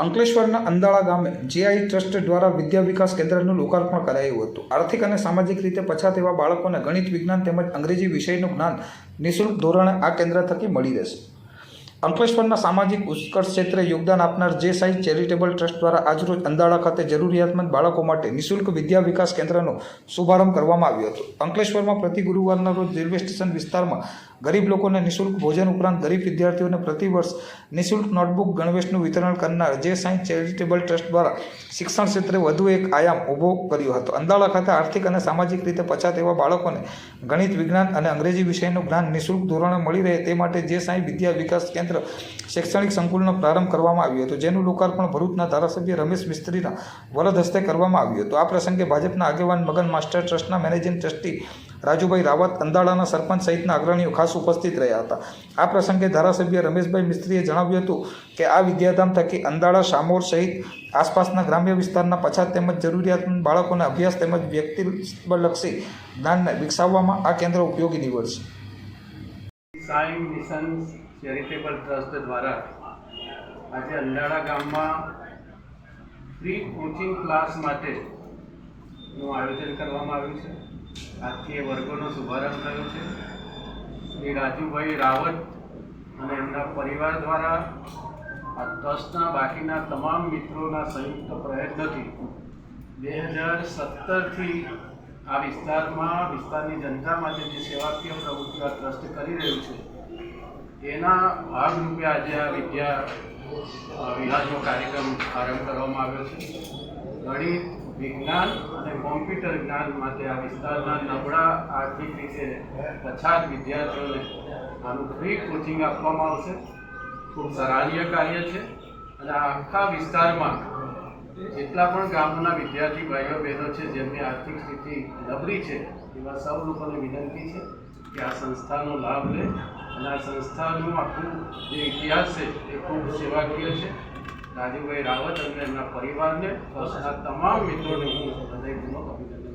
અંકલેશ્વરના અંદાળા ગામે GI trust દ્વારા વિદ્યા વિકાસ કેન્દ્રનું લોકાર્પણ કરાયું હતું. આર્થિક અને સામાજિક રીતે પછાત એવા બાળકોને ગણિત, વિજ્ઞાન તેમજ અંગ્રેજી વિષયનું જ્ઞાન નિઃશુલ્ક ધોરણે આ કેન્દ્ર થકી મળી રહેશે. અંકલેશ્વરના સામાજિક ઉત્કર્ષ ક્ષેત્રે યોગદાન આપનાર જે સાઈ ચેરિટેબલ ટ્રસ્ટ દ્વારા આજરોજ અંદાળા ખાતે જરૂરિયાતમંદ બાળકો માટે નિઃશુલ્ક વિદ્યા વિકાસ કેન્દ્રનો શુભારંભ કરવામાં આવ્યો હતો. અંકલેશ્વરમાં પ્રતિ ગુરુવારના રોજ રેલવે સ્ટેશન વિસ્તારમાં ગરીબ લોકોને નિઃશુલ્ક ભોજન ઉપરાંત ગરીબ વિદ્યાર્થીઓને પ્રતિ વર્ષ નિઃશુલ્ક નોટબુક ગણવેશનું વિતરણ કરનાર જે સાઈ ચેરિટેબલ ટ્રસ્ટ દ્વારા શિક્ષણ ક્ષેત્રે વધુ એક આયામ ઊભો કર્યો હતો. અંદાળા ખાતે આર્થિક અને સામાજિક રીતે પછાત એવા બાળકોને ગણિત, વિજ્ઞાન અને અંગ્રેજી વિષયનું જ્ઞાન નિઃશુલ્ક ધોરણે મળી રહે તે માટે જે સાઈ વિદ્યા વિકાસ કેન્દ્ર શૈક્ષણિક સંકુલનો પ્રારંભ કરવામાં આવ્યો હતો, જેનું લોકાર્પણ ભરૂચના ધારાસભ્ય રમેશ મિસ્ત્રીના વરદ હસ્તે કરવામાં આવ્યું હતું. આ પ્રસંગે ભાજપના આગેવાન મગન માસ્ટર ટ્રસ્ટના મેનેજિંગ ટ્રસ્ટી રાજુભાઈ રાવત, અંદાળાના સરપંચ સહિતના અગ્રણીઓ ખાસ ઉપસ્થિત રહ્યા હતા. આ પ્રસંગે ધારાસભ્ય રમેશભાઈ મિસ્ત્રીએ જણાવ્યું હતું કે આ વિદ્યાધામ થકી અંદાળા, શામોર સહિત આસપાસના ગ્રામ્ય વિસ્તારના પછાત તેમજ જરૂરિયાતમંદ બાળકોને અભ્યાસ તેમજ વ્યક્તિલક્ષી જ્ઞાનને વિકસાવવામાં આ કેન્દ્ર ઉપયોગી નીવડશે. ચેરિટેબલ ટ્રસ્ટ દ્વારા આજે અંડાળા ગામમાં ફ્રી કોચિંગ ક્લાસ માટેનું આયોજન કરવામાં આવ્યું છે. આજથી એ વર્ગોનો શુભારંભ થયો છે. શ્રી રાજુભાઈ રાવત અને એમના પરિવાર દ્વારા આ ટ્રસ્ટના બાકીના તમામ મિત્રોના સંયુક્ત પ્રયત્નથી બે હજાર સત્તરથી આ વિસ્તારમાં, વિસ્તારની જનતા માટે જે સેવાકીય પ્રવૃત્તિઓ આ ટ્રસ્ટ કરી રહ્યું છે એના ભાગરૂપે આજે આ વિદ્યા અ, કાર્યક્રમ આરંભ કરવામાં આવ્યો છે. ગણિત વિજ્ઞાન અને કોમ્પ્યુટર જ્ઞાન માટે આ વિસ્તારના નબળા આર્થિક રીતે પછાત વિદ્યાર્થીઓને આનું ફ્રી કોચિંગ આપવામાં આવશે. ખૂબ સરાહનીય કાર્ય છે. અને આખા વિસ્તારમાં જેટલા પણ ગામના વિદ્યાર્થી ભાઈઓ બહેનો છે જેમની આર્થિક સ્થિતિ નબળી છે એવા સૌ લોકોને વિનંતી છે. કે આ સંસ્થાનો લાભ લે અને આ સંસ્થાનું આખું જે ઇતિહાસ છે એ ખૂબ સેવાકીય છે. રાજુભાઈ રાવત અને એમના પરિવારને ટ્રસ્ટના તમામ મિત્રોને હું હૃદયપૂર્વક અભિનંદન